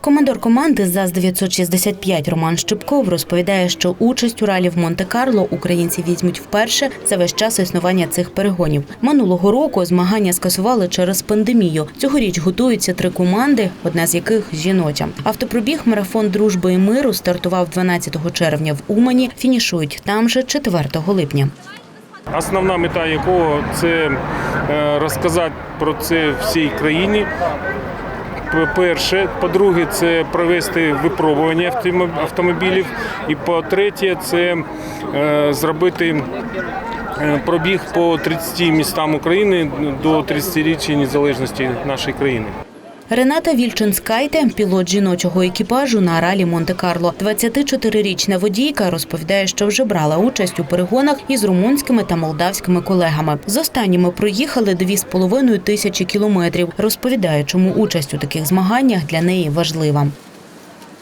Командор команди ЗАЗ 965 Роман Щепков розповідає, що участь у ралі в Монте-Карло українці візьмуть вперше за весь час існування цих перегонів. Минулого року змагання скасували через пандемію. Цьогоріч готуються три команди, одна з яких жіноча. Автопробіг марафон дружби і миру стартував 12 червня в Умані. Фінішують там же 4 липня. Основна мета якого це е, розказати про це всій країні. По-перше, по-друге, це провести випробування автомо- автомобілів. І по-третє, це е, зробити е, пробіг по 30 містам України до 30-річчя незалежності нашої країни. Рената Вільченскайте, пілот жіночого екіпажу на ралі Монте-Карло. 24-річна водійка розповідає, що вже брала участь у перегонах із румунськими та молдавськими колегами. З останніми проїхали 2,5 тисячі кілометрів. Розповідає, чому участь у таких змаганнях для неї важлива.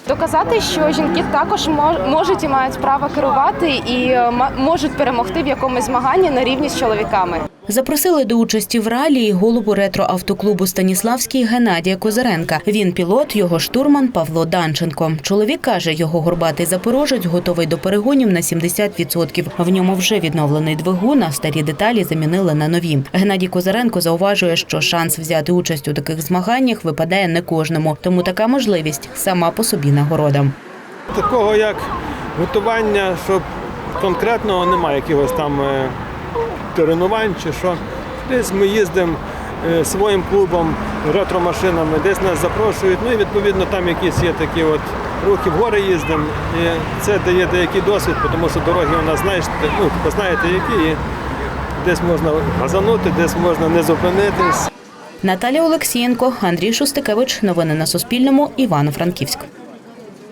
Доказати, що жінки також можуть і мають право керувати і е, можуть перемогти в якомусь змаганні на рівні з чоловіками. Запросили до участі в ралі і голову ретроавтоклубу Станіславський Геннадія Козаренка. Він пілот, його штурман Павло Данченко. Чоловік каже, його горбатий запорожець готовий до перегонів на 70%. В ньому вже відновлений двигун, а старі деталі замінили на нові. Геннадій Козаренко зауважує, що шанс взяти участь у таких змаганнях випадає не кожному, тому така можливість сама по собі нагорода. Такого як готування, щоб конкретного немає якихось там е, тренувань чи що. Десь ми їздимо е, своїм клубом, ретромашинами, десь нас запрошують. Ну і відповідно там якісь є такі от рухи в гори їздимо. І це дає деякий досвід, тому що дороги у нас знаєш, ну, ви знаєте, які і десь можна газанути, десь можна не зупинитись. Наталя Олексієнко, Андрій Шустикевич. Новини на Суспільному. Івано-Франківськ.